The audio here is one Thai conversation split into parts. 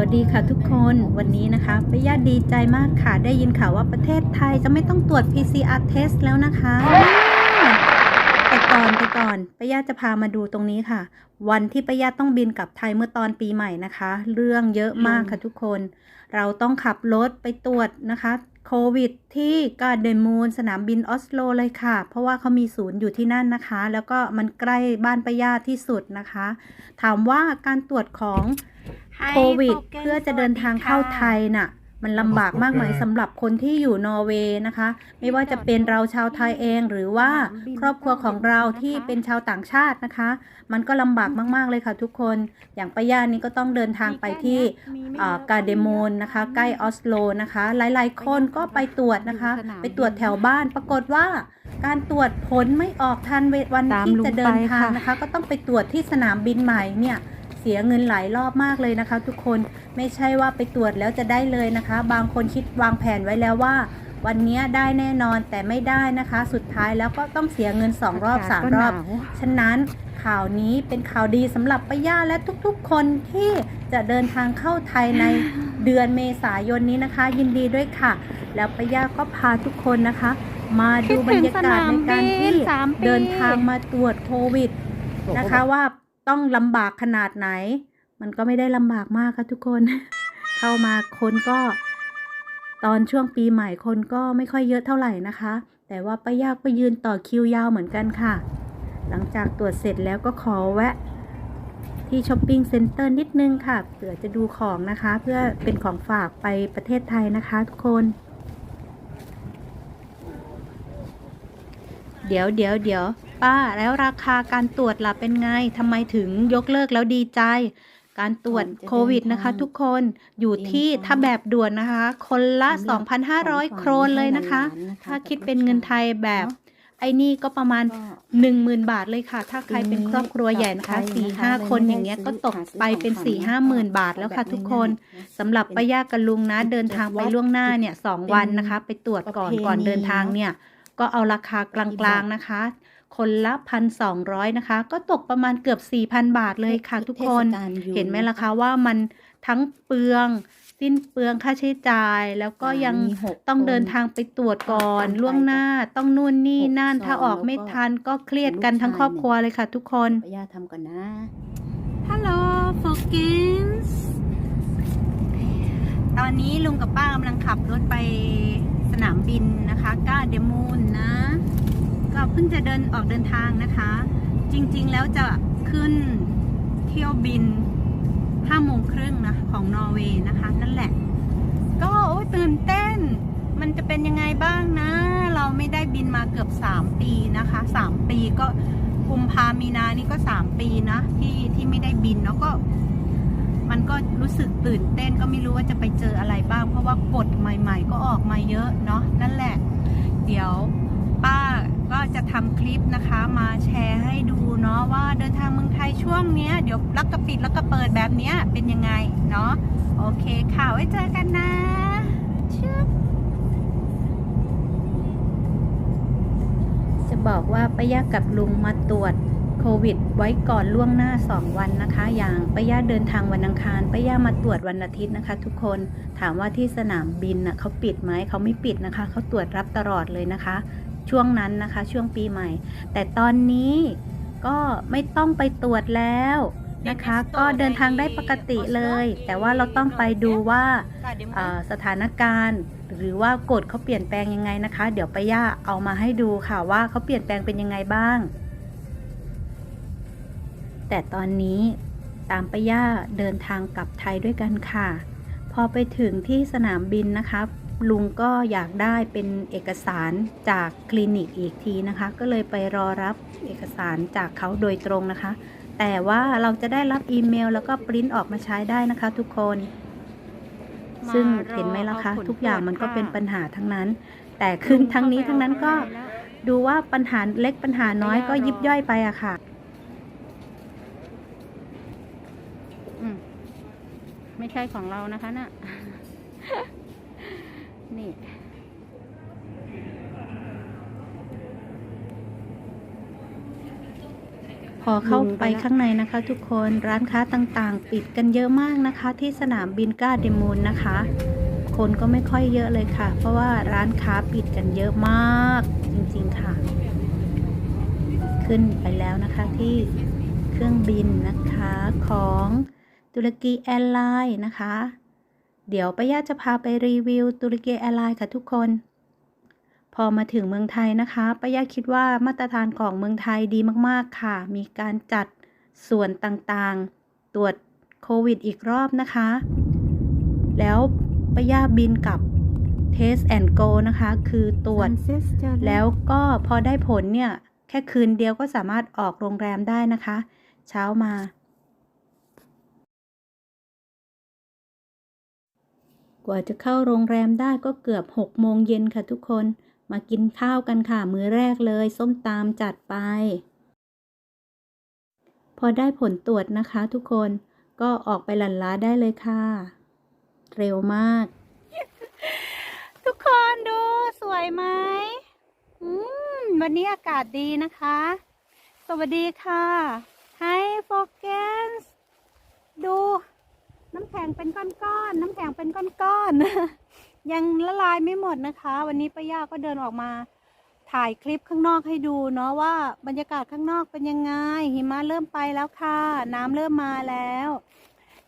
วัสดีค่ะทุกคนวันนี้นะคะป้ายาดีใจมากค่ะ ได้ยินข่าวว่าประเทศไทยจะไม่ต้องตรวจ PCR test แล้วนะคะ แต่ก่อนแต่ก่อนป้ายาจะพามาดูตรงนี้ค่ะ วันที่ป้ายาต้องบินกลับไทยเมื่อตอนปีใหม่นะคะ เรื่องเยอะมากค่ะทุกคน เราต้องขับรถไปตรวจนะคะโควิดที่กาเดนมูนสนามบินออสโลเลยค่ะ เพราะว่าเขามีศูนย์อยู่ที่นั่นนะคะ แล้วก็มันใกล้บ้านป้ายาที่สุดนะคะ ถามว่าการตรวจของ โควิด เพื่อจะเดินทางเข้าไทยน่ะ มันลำบากมากไหมสำหรับคนที่อยู่นอร์เวย์นะคะ ไม่ว่าจะเป็นเราชาวไทยเองหรือว่าครอบครัวของเราที่เป็นชาวต่างชาตินะคะ มันก็ลำบากมากๆเลยค่ะทุกคน อย่างป้าย่านี่ก็ต้องเดินทางไปที่อ่ากาเดโมนนะคะ ใกล้ออสโลนะคะ หลายๆคนก็ไปตรวจนะคะ ไปตรวจแถวบ้านปรากฏว่าการตรวจผลไม่ออกทันวันตามที่ลุงจะเดินไปทางค่ะนะคะ ก็ต้องไปตรวจที่สนามบินใหม่เนี่ยเสียเงินหลายรอบมากเลยนะคะ ทุกคนไม่ใช่ว่าไปตรวจแล้วจะได้เลยนะคะ บางคนคิดวางแผนไว้แล้วว่า วันนี้ได้แน่นอนแต่ไม่ได้นะคะ สุดท้ายแล้วก็ต้องเสียเงิน 2 รอบ 3 รอบ ฉะนั้นข่าวนี้เป็นข่าวดีสำหรับป้าย่าและทุกๆ คนที่จะเดินทางเข้าไทยในเดือนเมษายนนี้นะคะ ยินดีด้วยค่ะ แล้วป้าย่าก็พาทุกคนนะคะ มาดูบรรยากาศในการที่เดินทางมาตรวจโควิดนะคะว่า ต้องลำบากขนาดไหน มันก็ไม่ได้ลำบากมากค่ะทุกคน เข้ามาคนก็ ตอนช่วงปีใหม่คนก็ไม่ค่อยเยอะเท่าไหร่นะคะ แต่ว่าป้ายากไปยืนต่อคิวยาวเหมือนกันค่ะ หลังจากตรวจเสร็จแล้วก็ขอแวะที่ช้อปปิ้งเซ็นเตอร์นิดนึงค่ะเผื่อจะดูของนะคะ เพื่อเป็นของฝากไปประเทศไทยนะคะทุกคน เดี๋ยวเดี๋ยวเดี๋ยว ป้า แล้วราคาการตรวจล่ะเป็นไงทำไมถึงยกเลิกแล้วดีใจ การตรวจก่อนจะโควิดเดินนะคะทางทุกคนอยู่ที่เตรียมพร้อมถ้าแบบด่วนนะคะ คนละสำหรับของ2,500 โครนเลยนะคะให้หลานๆนะคะถ้าคิดกับเป็นเงินไทยแบบเนอะไอ้นี่ก็ประมาณก็10,000 บาทเลยค่ะ ถ้าใครเป็นปีนี้ครอบครัวใหญ่นะคะกลับไทยสี่นะคะห้าเลยคนไม่ได้อย่างเงี้ยก็ซื้อตกหาซื้อไปเป็นของสี่ขวัญห้าหมื่นบาทแล้วค่ะแบบทุกคนง่ายๆสำหรับเป็นป้าย่ากับลุงนะ เดินทางไปวัดล่วงหน้าเนี่ยสองเป็นวันนะคะ ไปตรวจก่อนประเพณีก่อนเดินทางเนี่ย ก็เอาราคากลางๆนะคะ คนละพันสองร้อยนะคะ ก็ตกประมาณเกือบสี่พันบาทเลยค่ะทุกคนเทศกาลอยู่เห็นไหมล่ะคะว่ามันทั้งเปลือง สิ้นเปลืองค่าใช้จ่าย แล้วก็ยังมีหกต้องคนเดินทางไปตรวจก่อนตามไปล่วงหน้าต้องนู่นนี่หกนั่นซองถ้าออกแล้วไม่ก็ทันก็เครียดกันลูกทั้งชายครอบครัวเลยค่ะทุกคนป้าย่าทำก่อนนะฮัลโหลโฟกินส์ตอนนี้ลุงกับป้ากำลังขับรถไปสนามบินนะคะก้าเดมูนนะก็ เพิ่งจะเดินออกเดินทางนะคะ จริงๆแล้วจะขึ้นเที่ยวบินห้าโมงครึ่งนะของนอร์เวย์นะคะ นั่นแหละ ก็โอ้ตื่นเต้น มันจะเป็นยังไงบ้างนะ เราไม่ได้บินมาเกือบสามปีนะคะสามปีก็กุมภามีนานี่ก็สามปีนะที่ที่ไม่ได้บินแล้วก็ มันก็รู้สึกตื่นเต้นก็ไม่รู้ว่าจะไปเจออะไรบ้าง เพราะว่ากฎใหม่ ๆ ก็ออกมาเยอะเนาะนั่นแหละ เดี๋ยว ก็จะทำคลิปนะคะมาแชร์ให้ดูเนาะว่าเดินทางเมืองไทยช่วงเนี้ยเดี๋ยวรักกระปิดแล้วก็เปิดแบบเนี้ยเป็นยังไงเนาะโอเคค่ะไว้เจอกันนะชึบจะบอกว่าป้ายากับลุงมาตรวจโควิด ไว้ก่อนล่วงหน้า 2 วันนะคะ อย่างป้ายาเดินทางวันอังคารป้ายามาตรวจวันอาทิตย์นะคะ ทุกคนถามว่าที่สนามบินน่ะเขาปิดไหมเขาไม่ปิดนะคะเขาตรวจรับตลอดเลยนะคะ ช่วงนั้นนะคะ ช่วงปีใหม่ แต่ตอนนี้ก็ไม่ต้องไปตรวจแล้วนะคะ ก็เดินทางได้ปกติเลย แต่ว่าเราต้องไปดูว่าเอ่อสถานการณ์ หรือว่ากฎเขาเปลี่ยนแปลงยังไงนะคะ เดี๋ยวป้าย่าเอามาให้ดูค่ะว่าเขาเปลี่ยนแปลงเป็นยังไงบ้าง แต่ตอนนี้ตามป้าย่าเดินทางกลับไทยด้วยกันค่ะ พอไปถึงที่สนามบินนะคะ ลุงก็อยากได้เป็นเอกสารจากคลินิกอีกทีนะคะ ก็เลยไปรอรับเอกสารจากเขาโดยตรงนะคะ แต่ว่าเราจะได้รับอีเมล แล้วก็ปริ้นออกมาใช้ได้นะคะ ทุกคน ซึ่งเห็นไหมล่ะคะ ทุกอย่างมันก็เป็นปัญหาทั้งนั้น แต่คือทั้งนี้ทั้งนั้นก็ดูว่าปัญหาเล็กปัญหาน้อยก็ยิบย่อยไปอะค่ะไม่ใช่ของเรานะคะน่ะ นี่พอเข้าไปข้างในนะคะทุกคนร้านค้าต่างๆ ปิดกันเยอะมากนะคะ ที่สนามบินกาเดมูนนะคะ คนก็ไม่ค่อยเยอะเลยค่ะ เพราะว่าร้านค้าปิดกันเยอะมากจริงๆค่ะ ขึ้นไปแล้วนะคะที่เครื่องบินนะคะของตุรกีแอร์ไลน์นะคะ เดี๋ยวป้ายาจะพาไปรีวิวตุรกีแอร์ไลน์ค่ะทุกคน พอมาถึงเมืองไทยนะคะป้ายาคิดว่ามาตรฐานของเมืองไทยดีมากๆค่ะ มีการจัดส่วนต่างๆ ตรวจโควิดอีกรอบนะคะ แล้วป้ายาบินกับ Test and Go นะคะ คือตรวจ แล้วก็พอได้ผลเนี่ย แค่คืนเดียวก็สามารถออกโรงแรมได้นะคะ เช้ามา กว่าจะเข้าโรงแรมได้ก็เกือบ6โมงเย็นค่ะทุกคน มากินข้าวกันค่ะ มื้อแรกเลย ส้มตำจัดไป พอได้ผลตรวจนะคะทุกคนก็ออกไปหลั่นล้าได้เลยค่ะ เร็วมาก ทุกคนดูสวยไหมอืมวันนี้อากาศดีนะคะ สวัสดีค่ะ Hi f o c u s ดูน้ำ แข็งเป็นก้อนๆ น้ำแข็งเป็นก้อนๆ ยังละลายไม่หมดนะคะ วันนี้ป้าย่าก็เดินออกมาถ่ายคลิปข้างนอกให้ดูเนาะว่าบรรยากาศข้างนอกเป็นยังไง หิมะเริ่มไปแล้วค่ะ น้ำเริ่มมาแล้ว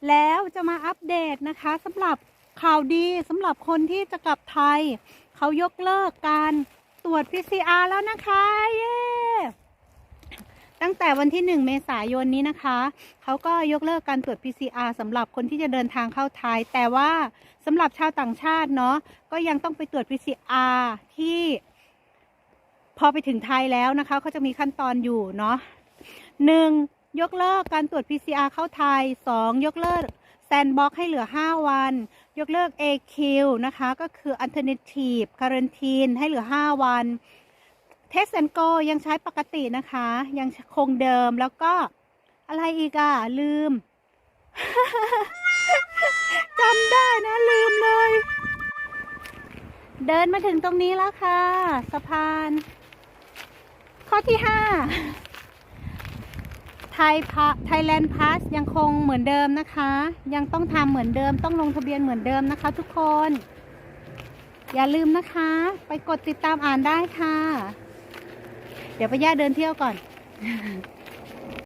แล้วจะมาอัปเดตนะคะสำหรับข่าวดีสำหรับคนที่จะกลับไทย เขายกเลิกการตรวจ PCR แล้วนะคะ เย้ ตั้งแต่วันที่ 1 เมษายนนี้นะคะ เขาก็ยกเลิกการตรวจ PCR สำหรับคนที่จะเดินทางเข้าไทย แต่ว่าสำหรับชาวต่างชาติเนาะก็ยังต้องไปตรวจ PCR ที่พอไปถึงไทยแล้วนะคะเขาจะมีขั้นตอนอยู่เนาะหนึ่งยกเลิกการตรวจ PCR เข้าไทย 2 ยกเลิกแซนบ็อกให้เหลือ 5 วัน ยกเลิก AQ นะคะ ก็คือ alternative quarantine ให้เหลือ 5 วัน Test and Go ยังใช้ปกตินะคะ ยังคงเดิมแล้วก็อะไรอีกอะลืมจำได้นะ ลืมเลย เดินมาถึงตรงนี้แล้วค่ะ สะพาน ข้อที่ห้าไทยพาไทยแลนด์พาสยังคงเหมือนเดิมนะคะ ยังต้องทำเหมือนเดิมต้องลงทะเบียนเหมือนเดิมนะคะทุกคน อย่าลืมนะคะ ไปกดติดตามอ่านได้ค่ะ เดี๋ยวไปย่าเดินเที่ยวก่อน